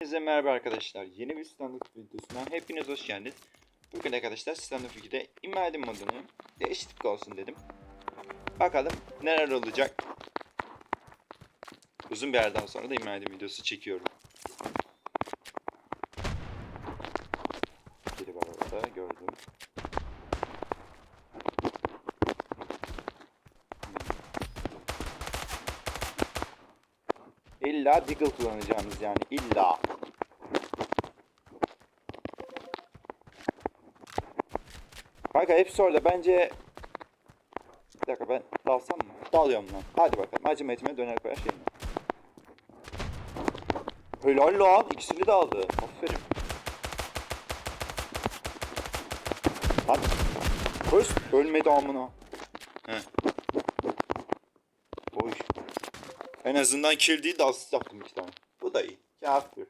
Herkese merhaba arkadaşlar. Yeni bir stand-up videosuna hepiniz hoş geldiniz. Bugün arkadaşlar stand-up 2'de Imagine modunu değişiklik olsun dedim. Bakalım neler olacak. Uzun bir yerden sonra da Imagine videosu çekiyorum. Biri var orada gördüm. İlla Deagle kullanacağımız yani illa. Kanka hepsi orada bence... Bir dakika ben dalsam mı? Dalıyorum lan. Hadi bakalım. Acı metime döner koyar şey mi? Helal lan. İkisini de aldı. Aferin. Lan. Kız ölmedi amına. He. Oy. En azından kill değil de asist yaptım iki tane. Bu da iyi. Kafi.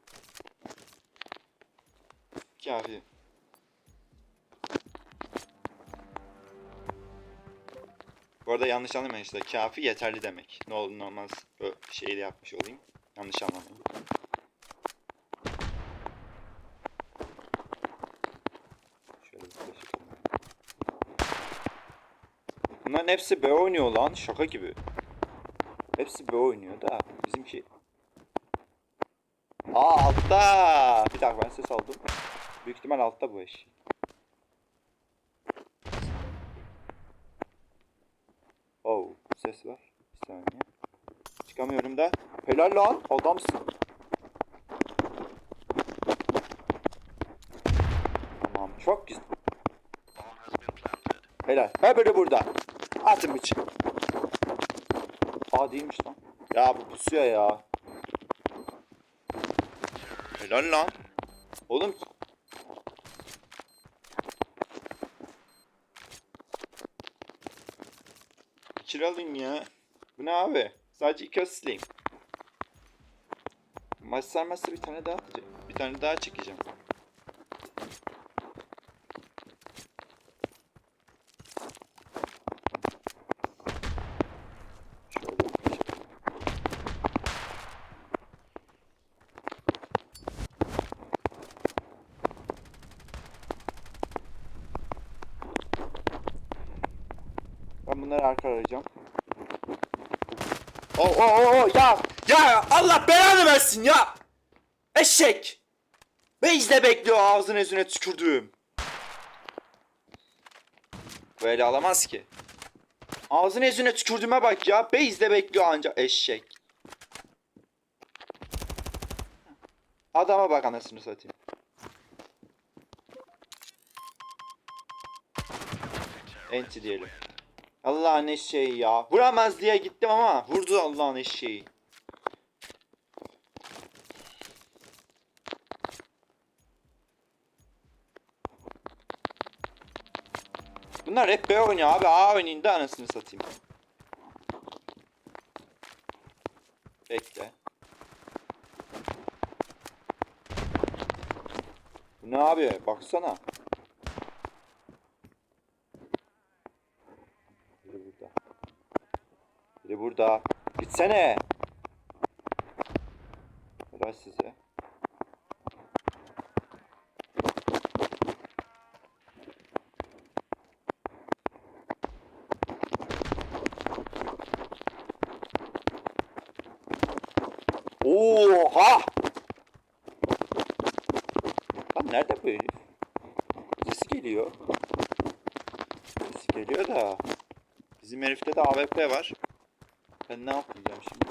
Kafi. Bu arada yanlış anlamayın işte. Kafi yeterli demek. Ne olur bu şeyi de yapmış olayım. Yanlış anlamayın. Bunların hepsi B oynuyor lan. Şaka gibi. Hepsi B oynuyor da bizimki. Aa altta. Bir dakika ben ses aldım. Büyük ihtimal altta bu eş. Oh ses var. Bir saniye. Çıkamıyorum da. Helal lan adamsın. Tamam çok güzel. Helal. Öbürü burada. Atın bıçağı. Aa değilmiş lan. Ya bu pusuya ya. Helal lan. Oğlum. Kiralın ya. Bu ne abi? Sadece iki asisteyim. Maç sarmazsa bir tane daha atacağım. Bir tane daha çekeceğim. Şöyle bir şey. Ben bunları arka arayacağım. Oh oh oh ya ya Allah belanı versin ya. Eşek. Beyzde bekliyor ağzını yüzüne tükürdüğüm. Böyle alamaz ki. Ağzını yüzüne tükürdüğüme bak ya. Beyzde bekliyor anca eşek. Adama bak anasını satayım. Enti diyelim. Allah'ın eşeği ya. Vuramaz diye gittim ama vurdu Allah'ın eşeği. Bunlar hep B oynuyor abi. A oynayın da anasını satayım. Bekle. Ne abi? Baksana. Biri burada. Biri burada. Gitsene. Helal size. Oha! Lan nerede bu herif? Sesi geliyor. Sesi geliyor da. Bizim herifte de AWP var. Ben ne yapacağım şimdi?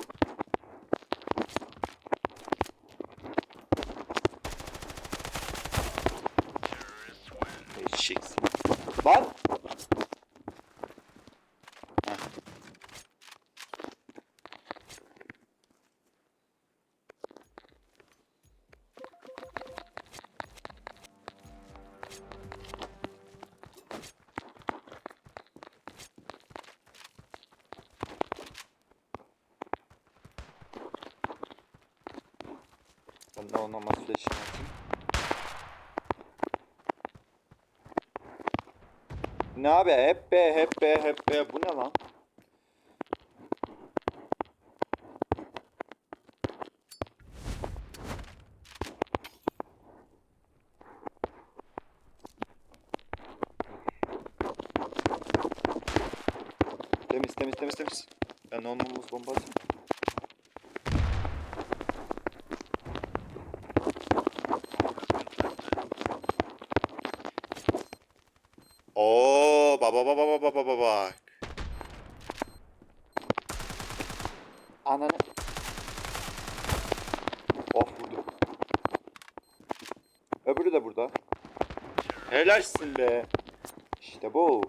Eşeksin. Lan! ne abi? Hep be, hep be, hep be. Bu ne lan? Temiz, temiz, temiz, temiz. Ben normal bomba atayım. Baba baba baba baba bak. Ananı. Of vurdu. Öbürü de burada. Helalsin be. İşte bu.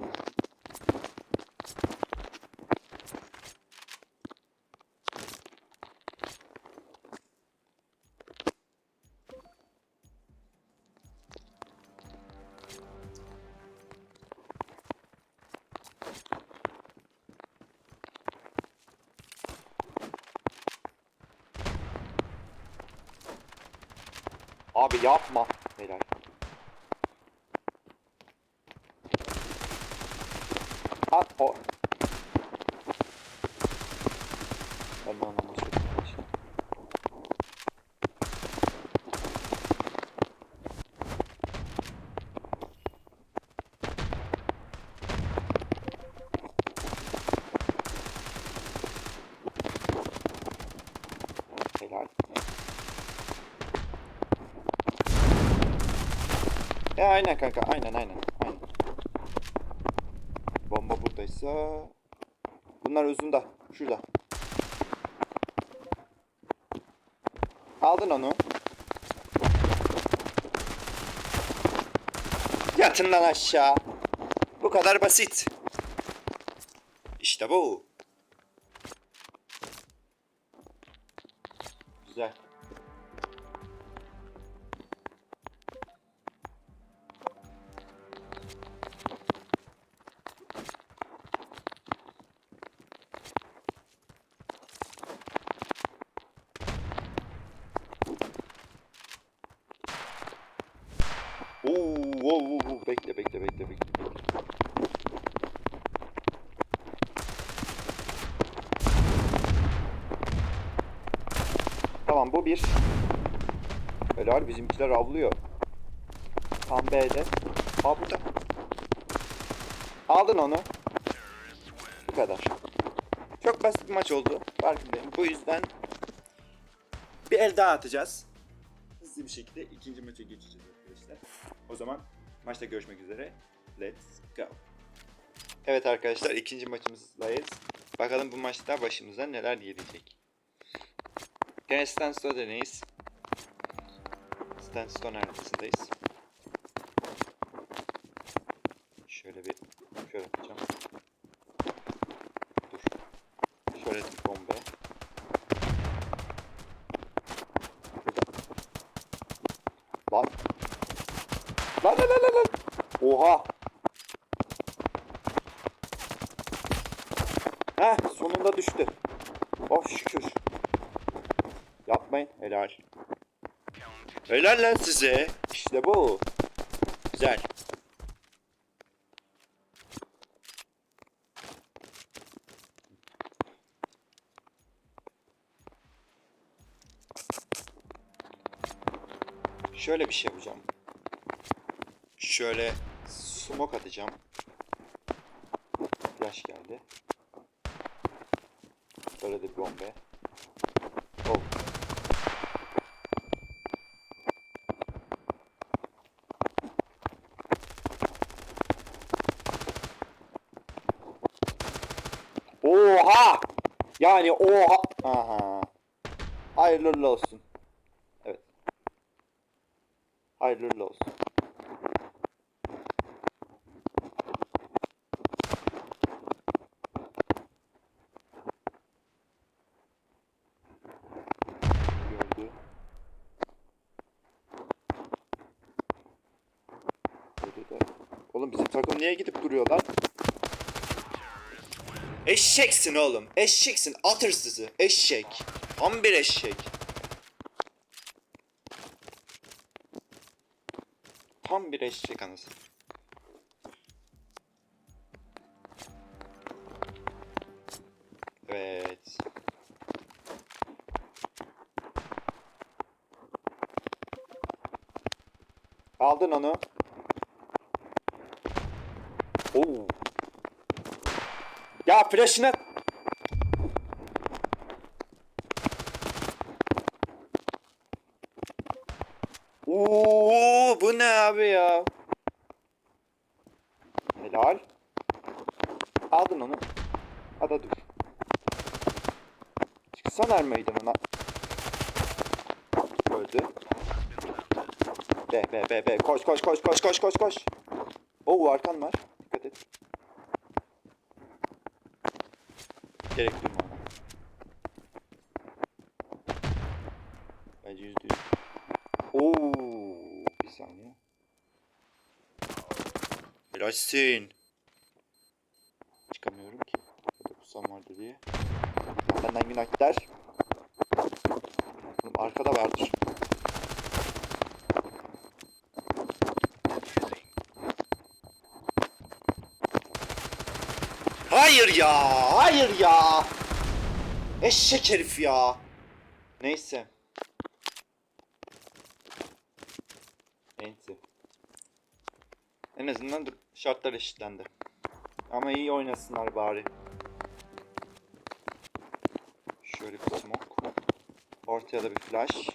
Yapma. Helal. At o. Ben de anlamı söyleyeyim. Helal. E aynen kanka aynen aynen aynen. Bomba buradaysa bunlar uzunda şurada. Aldın onu. Yatın lan aşağı. Bu kadar basit. İşte bu. Oo, oo, oo, bekle bekle bekle bekle. Tamam bu bir. Helal bizimkiler avlıyor. Tam B'de. Aa burada. Aldın onu. Bu kadar. Çok basit bir maç oldu. Farkındayım. Bu yüzden bir el daha atacağız. Hızlı bir şekilde ikinci maça geçeceğiz. O zaman maçta görüşmek üzere. Let's go. Evet arkadaşlar ikinci maçımızdayız. Bakalım bu maçta başımıza neler gelecek. Gene Stanstone'deyiz. Stanstone haritasındayız. Şöyle bir şöyle yapacağım. Dur. Şöyle bir bomba. Lan. Lan lan lan lan lan. Oha. Heh sonunda düştü. Oh şükür. Yapmayın helal. Helal lan size. İşte bu. Güzel. Şöyle bir şey yapacağım. Şöyle smoke atacağım. Flash geldi. Böyle de bir bomba. Oh. Oha! Yani oha! Aha. Hayırlı olsun. Evet. Hayırlı olsun. Gördü. Gördü de. Oğlum bizim takım niye gidip duruyor lan? Eşeksin oğlum. Eşeksin. At hırsızı. Eşek. Tam bir eşek. Tam bir eşek anasını. Evet. Aldın onu. Ya flash'ını... Oo, bu ne abi ya? Helal. Aldın onu. Ada dur. Çıksana er meydanına. Öldü. Be be be be koş koş koş koş koş koş koş. Oo arkan var. Gerek duyma. Bence yüzde yüz. Oo bir saniye. Helalsin. Çıkamıyorum ki. Burada kusam vardı diye. Benden günahkar. Oğlum arkada vardır. Hayır ya, hayır ya. Eşek herif ya. Neyse. Neyse. En azından şartlar eşitlendi. Ama iyi oynasınlar bari. Şöyle bir smoke. Ortaya da bir flash.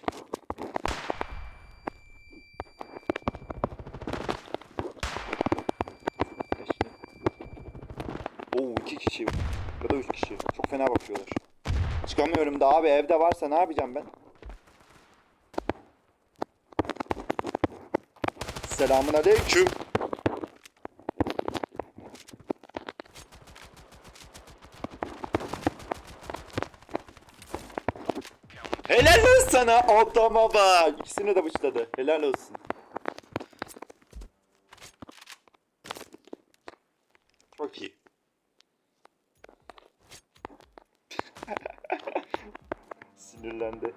Oo iki kişi ya da üç kişi. Çok fena bakıyorlar. Çıkamıyorum da abi evde varsa ne yapacağım ben? Selamun aleyküm. Helal olsun sana adama bak. İkisini de bıçladı. Helal olsun. Çok iyi. Sinirlendi.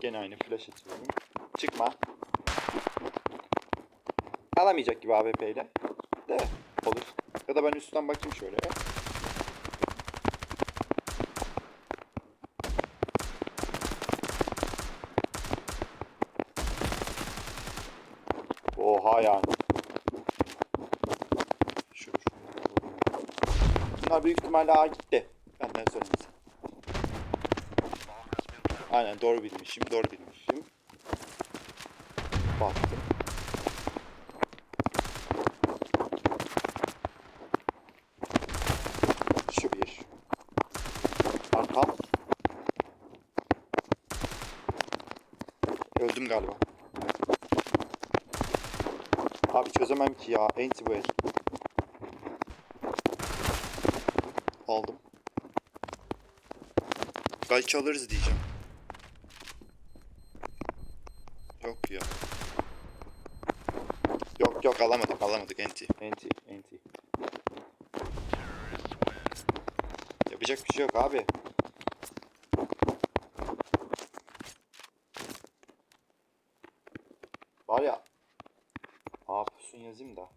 Gene aynı flash atıyorum. Çıkma. Alamayacak gibi AWP ile. De olur. Ya da ben üstten bakayım şöyle. Oha yani. Bunlar büyük ihtimalle A gitti. Benden söylemesi. Aynen doğru bilmişim, doğru bilmişim. Baktım. Şu bir. Arkam. Öldüm galiba. Abi çözemem ki ya. Anti bu el. Aldım. Belki alırız diyeceğim. Yok ya. Yok yok alamadık enti. Enti enti. Yapacak bir şey yok abi. Var ya. Aa pusun yazayım da.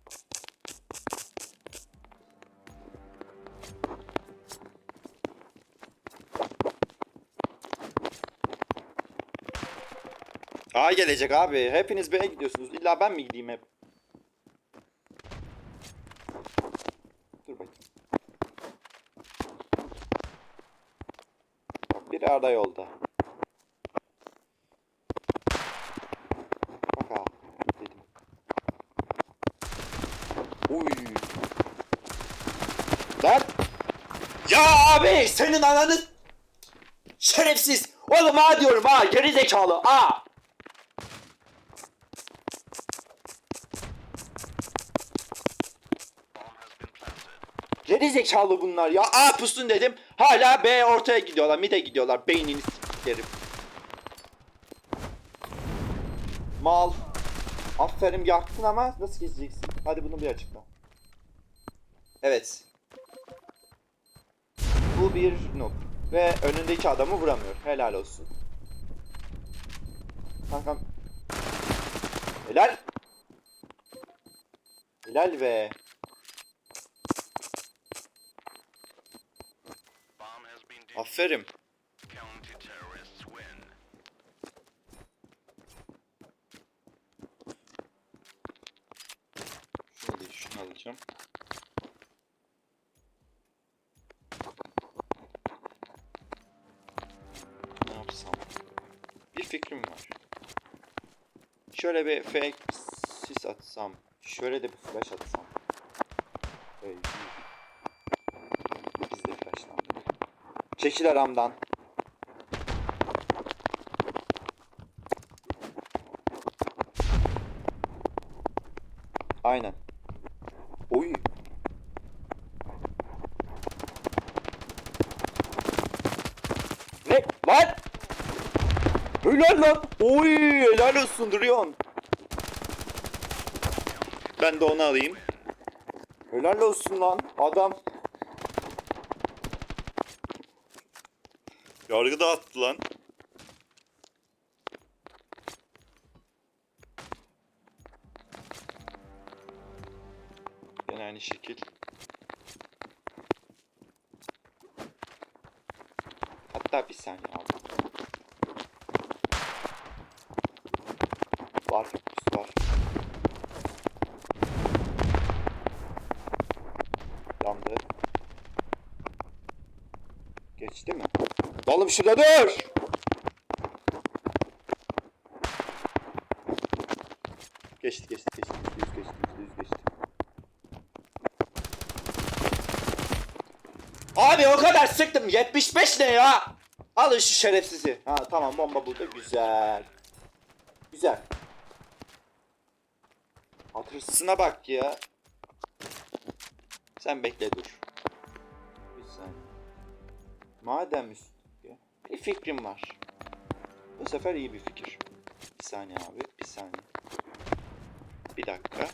A gelecek abi. Hepiniz B'ye gidiyorsunuz. İlla ben mi gideyim hep? Dur bakayım. Bak biri arada yolda. Bak ha. Dedim. Uy. Lan. Ya abi senin ananı şerefsiz. Oğlum ha diyorum ha geri zekalı ha. Geri zekalı bunlar ya. A pusun dedim. Hala B ortaya gidiyorlar. Mid'e gidiyorlar. Beynini sikerim. Mal. Aferin yaktın ama nasıl geçeceksin? Hadi bunu bir açıkla. Evet. Bu bir noob. Ve önündeki adamı vuramıyor. Helal olsun. Kankam. Helal. Helal ve Aferin. Şöyle şunu alacağım. Ne yapsam? Bir fikrim var. Şöyle bir fake sis atsam. Şöyle de bir flash atsam. Böyle. Çekil aramdan. Aynen. Oy. Ne? Lan! Helal lan! Oy! Helal olsun duruyorsun. Ben de onu alayım. Helal olsun lan adam. Yargı dağıttı lan. Yine aynı şekil. Hatta bir saniye abi. Var, var. Yandı. Geçti mi? Oğlum şurada dur! Geçti geçti geçti. Yüz geçti yüz geçti. Abi o kadar sıktım. 75 ne ya? Alın şu şerefsizi. Ha tamam bomba burada. Güzel. Güzel. Hatırsına bak ya. Sen bekle dur. Bir. Madem üst... Bir fikrim var. Bu sefer iyi bir fikir. Bir saniye abi. Bir saniye. Bir dakika.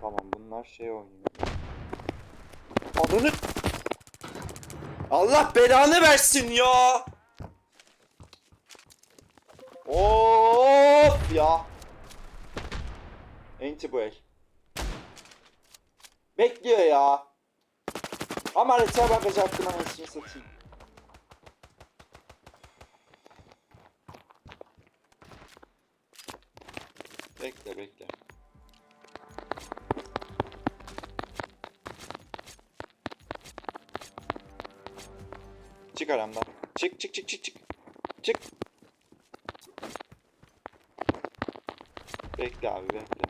Tamam bunlar şey oynuyor. Ananı... Allah belanı versin ya! Ya! El. Bekliyor ya. Ama haritaya bakacaktım anasını satayım. Bekle bekle. Çık aramdan. Çık çık çık çık çık. Çık. Bekle abi bekle.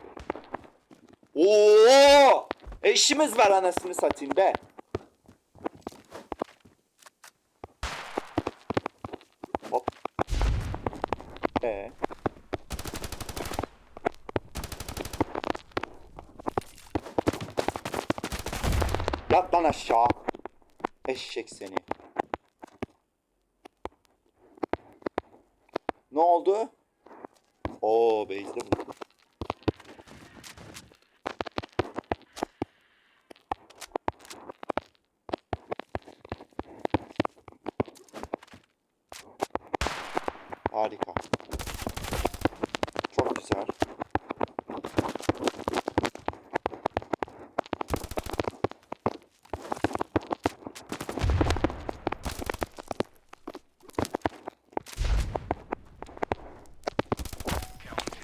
Oo! Eşimiz var anasını satayım be. Hop. Ee. Yat lan aşağı. Eşek seni. Ne oldu? Oo base'de bu. Harika. Çok güzel.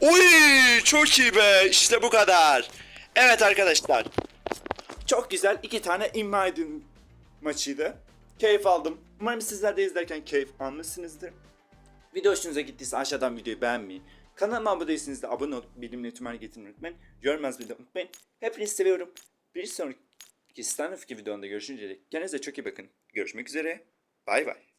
Uy çok iyi be işte bu kadar. Evet arkadaşlar. Çok güzel iki tane Imagine maçıydı. Keyif aldım. Umarım sizler de izlerken keyif almışsınızdır. Video hoşunuza gittiyse aşağıdan videoyu beğenmeyi, kanalıma abone değilseniz de abone olup bildirimleri tüm getirmeyi unutmayın. Yorum yazmayı da unutmayın. Hepinizi seviyorum. Bir sonraki stand-up videoda görüşünceye dek kendinize çok iyi bakın. Görüşmek üzere. Bay bay.